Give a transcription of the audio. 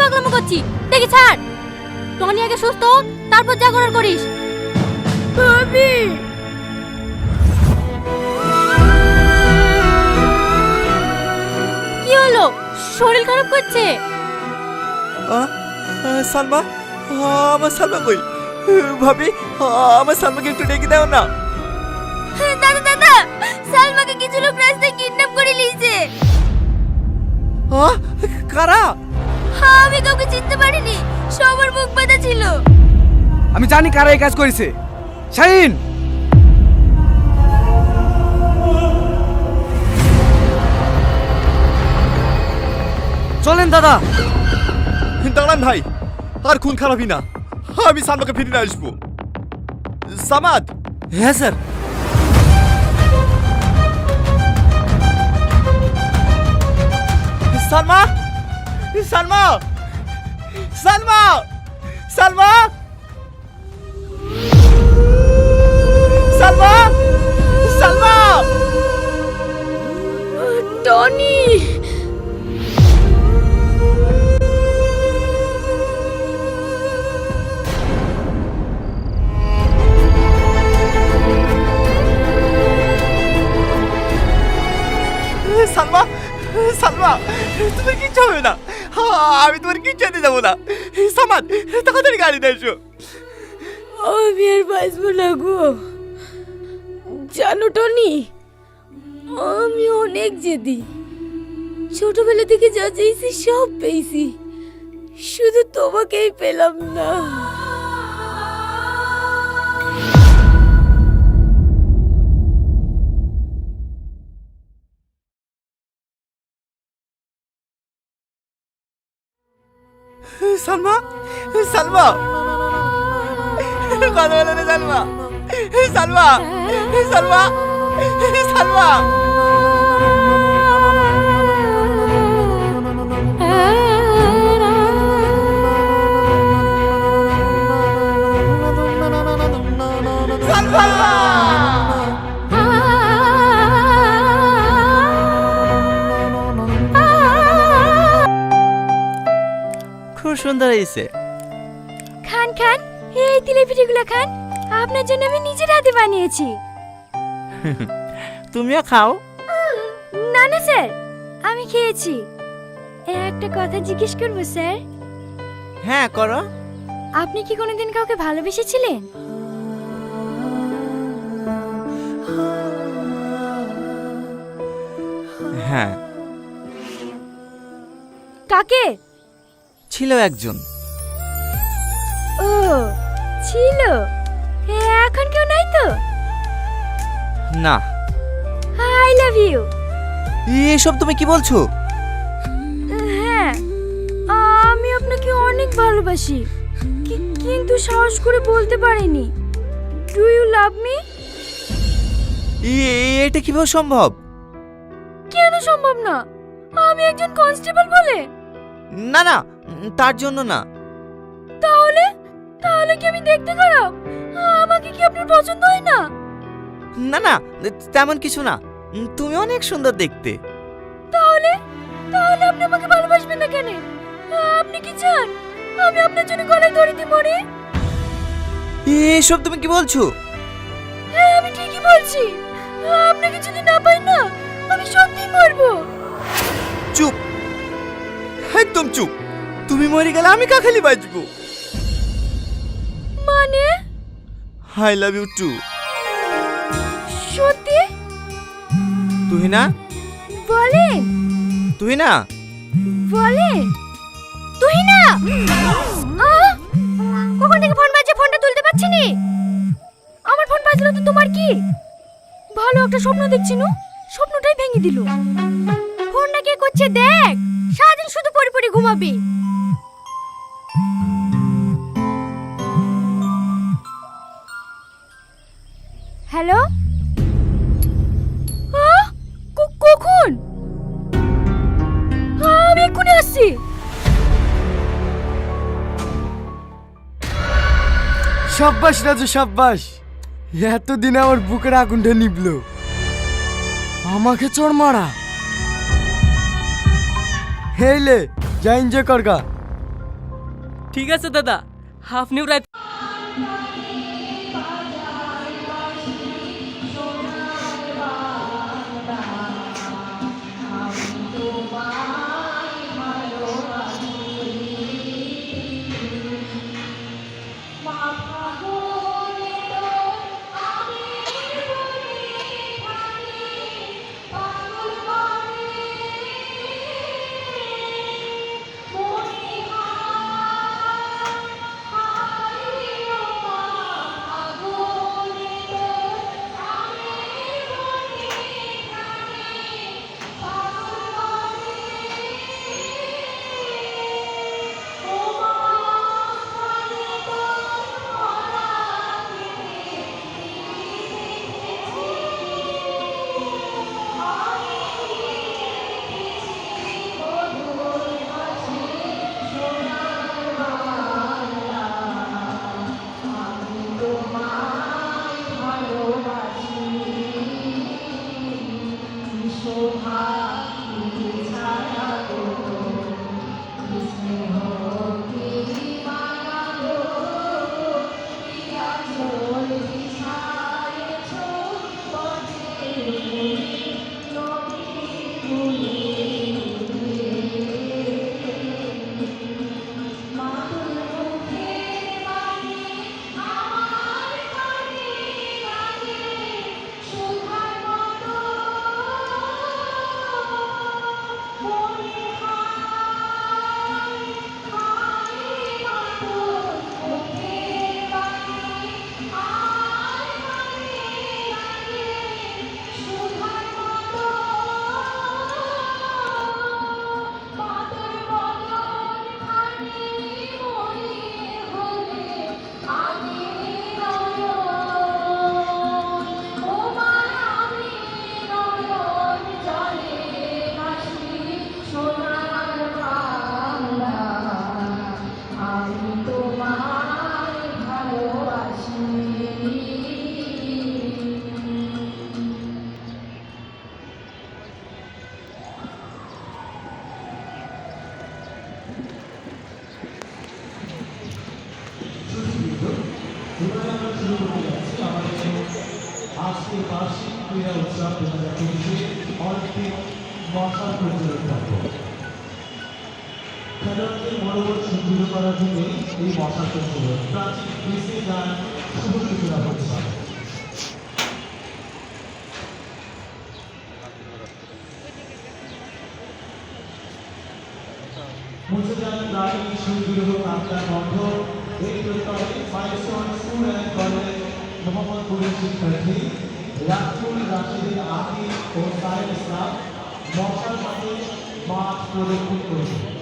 পাগলামো করছি দেখি ছাড়। টনি আগে সুস্থ হোক, তারপর যা করার করিস। আমি কি হলো? শরীর খারাপ করছে? সালমা আমার সালমা কই? ভাবি আমার সালমাকে একটু ডেকে দাও না। দাদা দাদা! সালমাকে কিছু লোক রাস্তায় কিডন্যাপ করে নিয়েছে। কারা? হ্যাঁ আমি কাউকে চিনতে পারিনি। সবার মুখ বাঁধা ছিল। আমি জানি কারা এই কাজ করেছে। শাহিন! চলেন দাদা। দাঁড়ান ভাই আর খুন খারাপই না। আমি সালমাকে ফিরিয়ে আসব। সামাদ! হ্যাঁ স্যার। সালমা সালমা! সালমা! সালমা! সালমা! সালমা! টনি! সালমা! সালমা! তুমি কিচ্ছু হবে না। আমি তোমার কিচ্ছু আনতে যাব না। সামান তাড়াতাড়ি গাড়ি নিয়ে এসো। আমি আর বাঁচবো না গো। জানো টনি, আমি অনেক জেদি। ছোটবেলা থেকে যা চেয়েছি সব পেয়েছি। শুধু তোমাকেই পেলাম না। সালমা সালমা। কথা বলে সালমা। সালমা সালমা সালমা। সুন্দর হয়েছে। খান খান এই তিলে পিঠেগুলো খান। আপনার জন্য আমি নিজের হাতে বানিয়েছি। তুমিও খাও। না না স্যার আমি খেয়েছি। একটা কথা জিজ্ঞেস করব স্যার। হ্যাঁ করো। আপনি কি কোনোদিন কাউকে ভালোবেসেছিলেন? হ্যাঁ। কাকে? ছিল একজন। ও ছিল? এখন কেউ নাই তো? না। I love you. এসব তুমি কি বলছো? হ্যাঁ আমি আপনাকে অনেক ভালোবাসি কিন্তু সাহস করে বলতে পারিনি। Do you love me? এটা কীভাবে সম্ভব? কেন সম্ভব না? আমি একজন কনস্টেবল বলে? না না তার জন্য না। তাহলে? তাহলে কি আমি দেখতে খারাপ? আমাকে কি আপনার পছন্দ হয় না? না না তেমন কিছু না। তুমি অনেক সুন্দর দেখতে। তাহলে? তাহলে আপনি আমাকে ভালোবাসবেন না কেন? আপনি কি চান? আমি আপনার জন্য গলায় দড়ি দিয়ে মরি এসব তুমি কি বলছো? হ্যাঁ আমি ঠিকই বলছি। আপনাকে যদি না পাই না আমি সত্যিই মরবো। চুপ। একদম চুপ। তুমি মরে গেলে আমি কাখালি বাঁচবো? মানে? আই লাভ ইউ টু সত্যি? তুই না বলেন তুই না বলেন তুই না আহ! কখন থেকে ফোন বাজছে? ফোনটা তুলতে পারছি নি? আমার ফোন বাজলো তো তোমার কি? ভালো একটা স্বপ্ন দেখছি নু। স্বপ্নটাই ভেঙে দিল। ফোনটা কে করছে দেখ? সারাদিন শুধু পড়ে পড়ে ঘুমাবি। হ্যালো? কখন? আমি এক্ষুনি আসছি। সাব্বাস রাজু, সাব্বাস। এতদিনে আমার বুকের আগুনটা নিবলো আমাকে চোর মারা। হেলে যা এনজয় করগা। ঠিক আছে দাদা হাফ নিউ রাত আজকে বার্ষিক ক্রীড়া উৎসব দু হাজার পঁচিশে অলিম্পিক মশাল প্রতিযোগিতা খেলোয়াড়দের মনোবল সুদৃঢ় করার জন্য এই মশাল প্রতিযোগিতা প্রাচীন গ্রিসে গান শুভ সূচনা হচ্ছে। যান প্রাণী সুদৃঢ় আত্মার বন্ধ। এই প্রত্যয়ে কলেজ মোহাম্মদপুরের শিক্ষার্থী রাজপুর রাশিদিন আকিব ও সাহেব ইসলাম মশার সাথে মাঠ প্রদর্শন করেছে